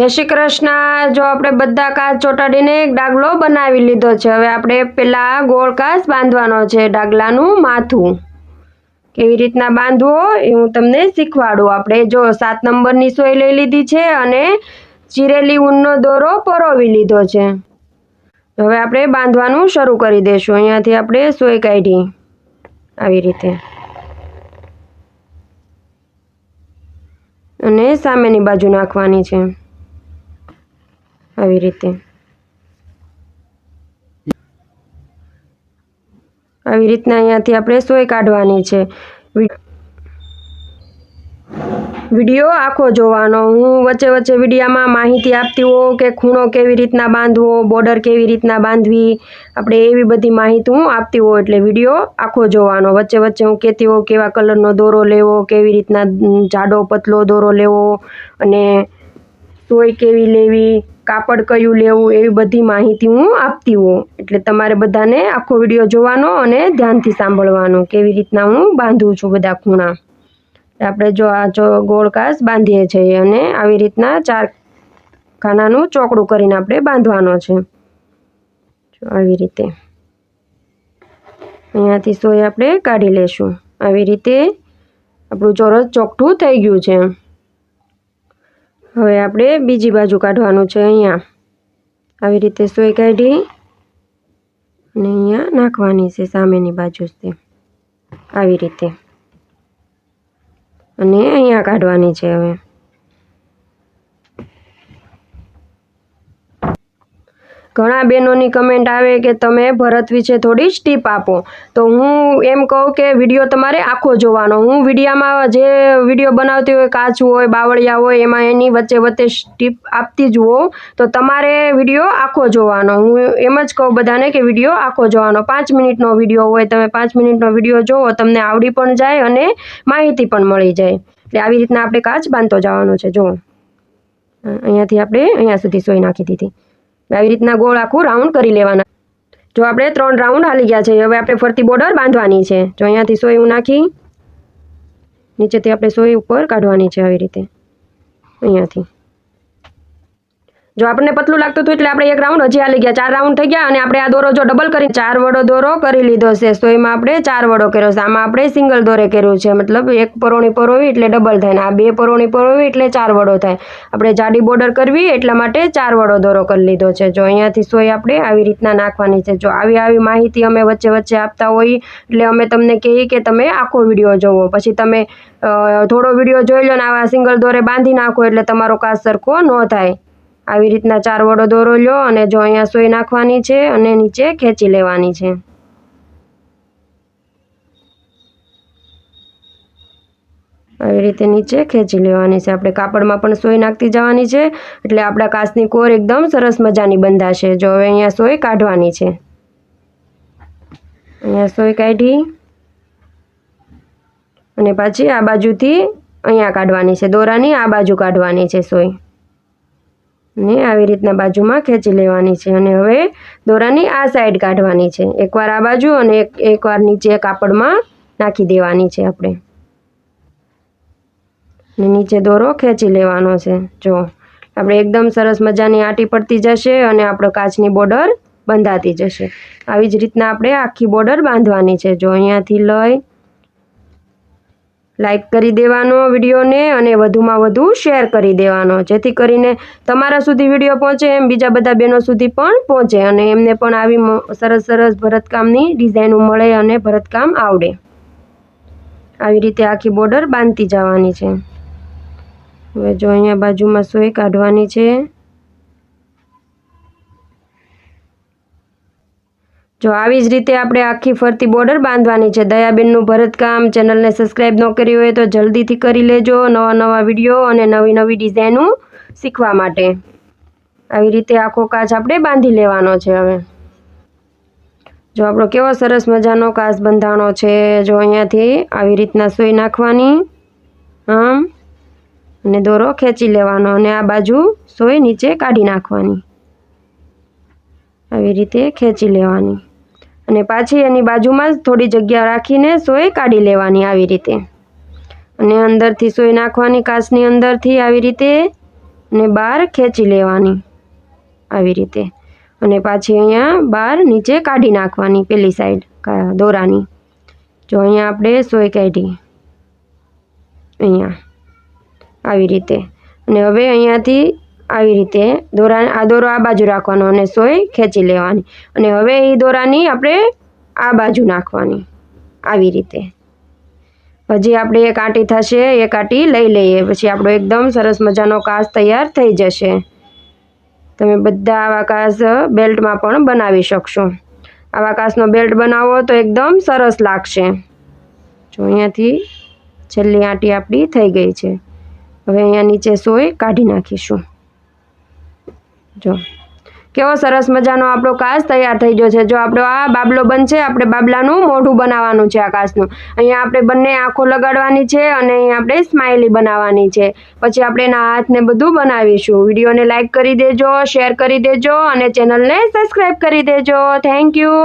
જય શ્રી કૃષ્ણ. જો આપણે બધા કાચ ચોંટાડીને એક ડાગલો બનાવી લીધો છે, હવે આપણે પેલા ગોળ કાચ બાંધવાનો છે ડાગલાનું માથું. કેવી રીતના બાંધવો એ હું તમને શીખવાડું. આપણે જો સાત નંબરની સોય લઈ લીધી છે અને ચીરેલી ઊનનો દોરો પરોવી લીધો છે. હવે આપણે બાંધવાનું શરૂ કરી દઈશું અહીંયાથી આપણે સોય કાઢી. આવી રીતે. અને સામેની બાજુ નાખવાની છે. આવી રીતે. આવી રીતના અહીંયાથી આપણે સોય કાઢવાની છે. વીડિયો આખો જોવાનો. હું વચ્ચે વચ્ચે વિડીયામાં માહિતી આપતી હોઉં કે ખૂણો કેવી રીતના બાંધવો, બોર્ડર કેવી રીતના બાંધવી, આપણે એવી બધી માહિતી હું આપતી હોઉં એટલે વીડિયો આખો જોવાનો. વચ્ચે વચ્ચે હું કહેતી હોઉં કેવા કલરનો દોરો લેવો, કેવી રીતના જાડો પતલો દોરો લેવો અને સોય કેવી લેવી. કાપડ કયું લેવું એવી બધી માહિતી હું આપતી હોઉં. એટલે તમારે બધાને આખો વીડિયો જોવાનો અને ધ્યાનથી સાંભળવાનો કેવી રીતના હું બાંધું છું બધા ખૂણા. આપણે જો આ જો ગોળકાસ બાંધીએ છીએ અને આવી રીતના ચાર ખાનાનું ચોકડું કરીને આપણે બાંધવાનો છે. આવી રીતે. અહીંયાથી સોય આપણે કાઢી લેશું. આવી રીતે આપણું ચોરસ ચોકઠું થઈ ગયું છે. હવે આપણે બીજી બાજુ કાઢવાનું છે અહીંયા. આવી રીતે સોય કાઢી અને અહીંયા નાખવાની છે સામેની બાજુ છે આવી રીતે. અને અહીંયા કાઢવાની છે હવે. ઘણા બહેનોની કમેન્ટ આવે કે તમે ભરત વિશે થોડી સ્ટીપ આપો. તો હું એમ કહું કે વીડિયો તમારે આખો જોવાનો. હું વિડીયામાં જે વીડિયો બનાવતી હોય, કાચ હોય, બાવળિયા હોય, એમાં એની વચ્ચે વચ્ચે સ્ટીપ આપતી જ હોઉં. તો તમારે વીડિયો આખો જોવાનો. હું એમ જ કહું બધાને કે વીડિયો આખો જોવાનો. પાંચ મિનિટનો વીડિયો હોય, તમે પાંચ મિનિટનો વીડિયો જોવો, તમને આવડી પણ જાય અને માહિતી પણ મળી જાય. એટલે આવી રીતના આપણે કાચ બાંધતો જવાનો છે. જુઓ. અહીંયાથી આપણે અહીંયા સુધી સોઈ નાખી દીધી. આવી રીતના ગોળ આખું રાઉન્ડ કરી લેવાના. જો આપણે ત્રણ રાઉન્ડ હાલી ગયા છે, હવે આપણે ફરતી બોર્ડર બાંધવાની છે. જો અહીંયાથી સોય નાખી, નીચેથી આપણે સોય ઉપર કાઢવાની છે આવી રીતે. અહીંયાથી. જો આપણને પતલું લાગતું હતું એટલે આપણે એક રાઉન્ડ હજી હાલી ગયા. ચાર રાઉન્ડ થઈ ગયા અને આપણે આ દોરો જો ડબલ કરીને ચાર વડો દોરો કરી લીધો છે. સોયમાં આપણે ચાર વડો કર્યો છે. આમાં આપણે સિંગલ દોરે કર્યું છે. મતલબ એક પરોણી પરોવી એટલે ડબલ થાય ને આ બે પરોણી પરોવી એટલે ચાર વડો થાય. આપણે જાડી બોર્ડર કરવી એટલા માટે ચાર વડો દોરો કરી લીધો છે. જો અહીંયાથી સોય આપણે આવી રીતના નાખવાની છે. જો આવી આવી માહિતી અમે વચ્ચે વચ્ચે આપતા હોઈએ એટલે અમે તમને કહીએ કે તમે આખો વીડિયો જોવો. પછી તમે થોડો વીડિયો જોઈ લો ને આવા સિંગલ દોરે બાંધી નાખો એટલે તમારો કાચ સરખો ન થાય. આવી રીતના ચાર વડો દોરો લો અને જો અહીંયા સોય નાખવાની છે અને નીચે ખેંચી લેવાની છે. આવી રીતે નીચે ખેંચી લેવાની છે. આપણે કાપડમાં પણ સોય નાખતી જવાની છે. એટલે આપણા કાચની કોર એકદમ સરસ મજાની બંધાશે. જો હવે અહીંયા સોય કાઢવાની છે. અહીંયા સોય કાઢી અને પાછી આ બાજુથી અહીંયા કાઢવાની છે. દોરાની આ બાજુ કાઢવાની છે સોય. ને આવી રીતના બાજુમાં ખેંચી લેવાની છે અને હવે દોરાની આ સાઈડ કાઢવાની છે. એકવાર આ બાજુ અને એકવાર નીચે કાપડમાં નાખી દેવાની છે આપણે. નીચે દોરો ખેંચી લેવાનો છે. જો, આપણે એકદમ સરસ મજાની આટી પડતી જશે અને આપણો કાચની બોર્ડર બંધાતી જશે. આવી જ રીતના આપણે આખી બોર્ડર બાંધવાની છે. જો અહીંયાથી લઈ લાઈક કરી દેવાનો વિડીયોને અને વધુમાં વધુ શેર કરી દેવાનો, જેથી કરીને તમારા સુધી વીડિયો પહોંચે એમ બીજા બધા બહેનો સુધી પણ પહોંચે અને એમને પણ આવી સરસ સરસ ભરતકામની ડિઝાઇનો મળે અને ભરતકામ આવડે. આવી રીતે આખી બોર્ડર બાંધતી જવાની છે. હવે જો અહીંયા બાજુમાં સોય કાઢવાની છે. જો આવી જ રીતે આપણે આખી ફરતી બોર્ડર બાંધવાની છે, દયાબેનનું ભરતકામ ચેનલને સબસ્ક્રાઈબ ન કરી હોય તો જલ્દીથી કરી લેજો નવા નવા વીડિયો અને નવી નવી ડિઝાઇનો શીખવા માટે. આવી રીતે આખો કાચ આપણે બાંધી લેવાનો છે હવે. જો આપણો કેવો સરસ મજાનો કાચ બંધાણો છે, જો અહીંયાથી આવી રીતના સોઈ નાખવાની આમ અને દોરો ખેંચી લેવાનો અને આ બાજુ સોય નીચે કાઢી નાખવાની. આવી રીતે ખેંચી લેવાની. અને પાછી એની બાજુમાં જ થોડી જગ્યા રાખીને સોય કાઢી લેવાની આવી રીતે. અને અંદરથી સોય નાખવાની કાચની અંદરથી આવી રીતે અને બહાર ખેંચી લેવાની આવી રીતે. અને પાછી અહીંયા બહાર નીચે કાઢી નાખવાની પેલી સાઈડ દોરાની. જો અહીંયા આપણે સોય કાઢી, અહીંયા આવી રીતે. અને હવે અહીંયાથી આવી રીતે દોરા આ દોરો આ બાજુ રાખવાનો અને સોય ખેંચી લેવાની. અને હવે એ દોરાની આપણે આ બાજુ નાખવાની આવી રીતે. પછી આપણે એક આંટી થશે, એક આંટી લઈ લઈએ. પછી આપણો એકદમ સરસ મજાનો કાસ તૈયાર થઈ જશે. તમે બધા આવા કાસ બેલ્ટમાં પણ બનાવી શકશો. આવા કાસનો બેલ્ટ બનાવો તો એકદમ સરસ લાગશે. જો અહીંયાથી છેલ્લી આંટી આપણી થઈ ગઈ છે. હવે અહીંયા નીચે સોય કાઢી નાખીશું. જો. કેવો સરસ મજાનો આપણો કાચ તૈયાર થઈ ગયો છે. જો આપણો આ બાબલો બનશે, આપણે બાબલાનું મોઢું બનાવવાનું છે આ કાચનું અહીંયા આપણે બંને આંખો લગાડવાની છે અને અહીંયા આપણે સ્માઇલી બનાવવાની છે. પછી આપણે એના હાથને બધું બનાવીશું. વિડીયોને લાઇક કરી દેજો, શેર કરી દેજો અને ચેનલને સબસ્ક્રાઈબ કરી દેજો. Thank you